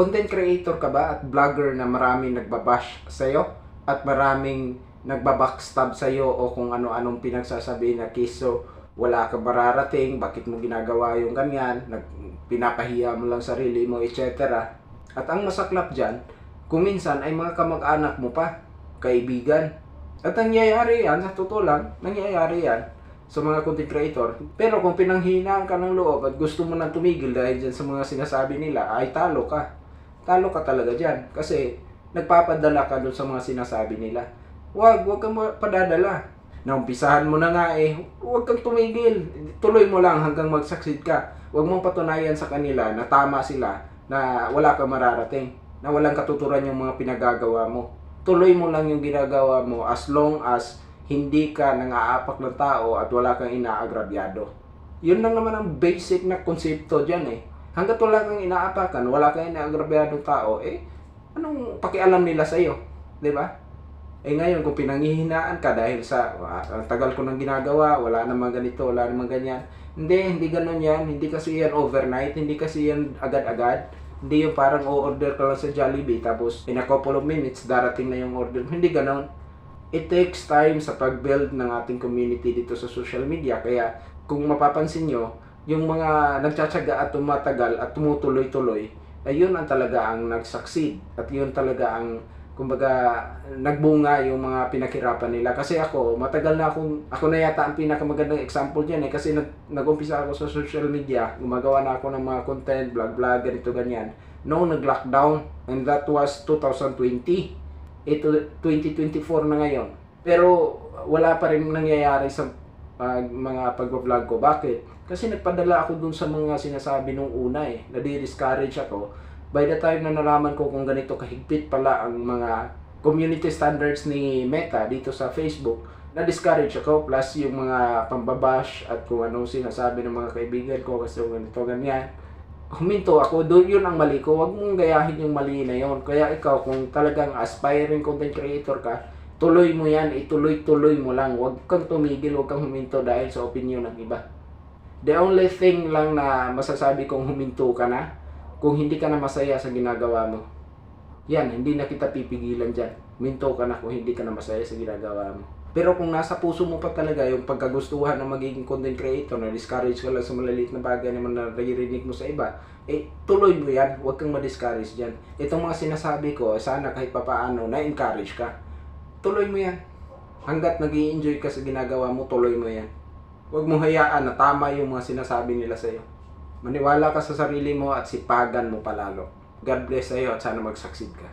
content creator ka ba at vlogger na maraming nagbabash sa'yo at maraming nagbabackstab sa'yo o kung ano-anong pinagsasabi na kiso wala ka mararating, bakit mo ginagawa yung ganyan, nag, pinapahiya mo lang sarili mo, etc. At ang masaklap dyan, kung minsan ay mga kamag-anak mo pa, kaibigan. At nangyayari yan, sa totoo lang, nangyayari yan sa mga content creator. Pero kung pinanghinaan ka ng loob at gusto mo nang tumigil dahil dyan sa mga sinasabi nila, ay talo ka. Talo ka talaga dyan. Kasi nagpapadala ka dun sa mga sinasabi nila. Wag, wag kang padadala. Naumpisahan mo na nga eh, huwag kang tumigil. Tuloy mo lang hanggang mag-succeed ka. Huwag mong patunayan sa kanila na tama sila, na wala kang mararating, na walang katuturan yung mga pinagagawa mo. Tuloy mo lang yung ginagawa mo as long as hindi ka nang-aapak ng tao at wala kang inaagrabyado. Yun lang naman ang basic na konsepto dyan eh. Hanggat wala kang inaapakan, wala kang inaagrabyadong tao, eh, anong pakialam nila sa'yo? 'Di ba? Eh ngayon, kung pinanghihinaan ka dahil sa "Ah, tagal ko nang ginagawa, wala namang ganito, wala namang ganyan. Hindi, hindi ganun yan. Hindi kasi yan overnight, hindi kasi yan agad-agad. Hindi yung parang o-order ka lang sa Jollibee tapos in a couple of minutes darating na yung order. Hindi ganun. It takes time sa pag-build ng ating community dito sa social media. Kaya kung mapapansin nyo, yung mga nagtsatsaga at tumatagal at tumutuloy-tuloy, ay yun ang talaga ang nag-succeed. At yun talaga ang kumbaga nagbunga yung mga pinaghirapan nila. Kasi ako matagal na akong ako na yata ang pinakamagandang example diyan eh. Kasi nag nagumpisa ako sa social media gumagawa na ako ng mga content vlog vlog ganito ganyan. Noong nag-lockdown and that was 2020 ito 2024 na ngayon. Pero wala pa rin nangyayari sa ah, mga pag-vlog ko bakit kasi nagpadala ako dun sa mga sinasabi nung una eh nadi-discourage ako by the time na nalaman ko kung ganito kahigpit pala ang mga community standards ni Meta dito sa Facebook, na-discourage ako plus yung mga pambabash at kung anong sinasabi ng mga kaibigan ko kasi ganito ganyan. Huminto ako, doon yun ang mali ko. Huwag mong gayahin yung mali na yun. Kaya ikaw, kung talagang aspiring content creator ka, tuloy mo yan, ituloy-tuloy mo lang. Huwag kang tumigil, huwag kang huminto dahil sa opinion ng iba. The only thing lang na masasabi kong huminto ka na, kung hindi ka na masaya sa ginagawa mo, yan, hindi na kita pipigilan dyan. Minto ka na kung hindi ka na masaya sa ginagawa mo. Pero kung nasa puso mo pa talaga yung pagkagustuhan ng magiging content creator, na discourage ka lang sa malaliit na bagay naman na naririnig mo sa iba, eh, tuloy mo yan. Huwag kang ma-discourage dyan. Itong mga sinasabi ko, sana kahit papaano, na-encourage ka. Tuloy mo yan. Hanggat nag enjoy ka sa ginagawa mo, tuloy mo yan. Huwag mong hayaan na tama yung mga sinasabi nila sa'yo. Maniwala ka sa sarili mo at sipagan mo palalo. God bless sa'yo at sana mag-succeed ka.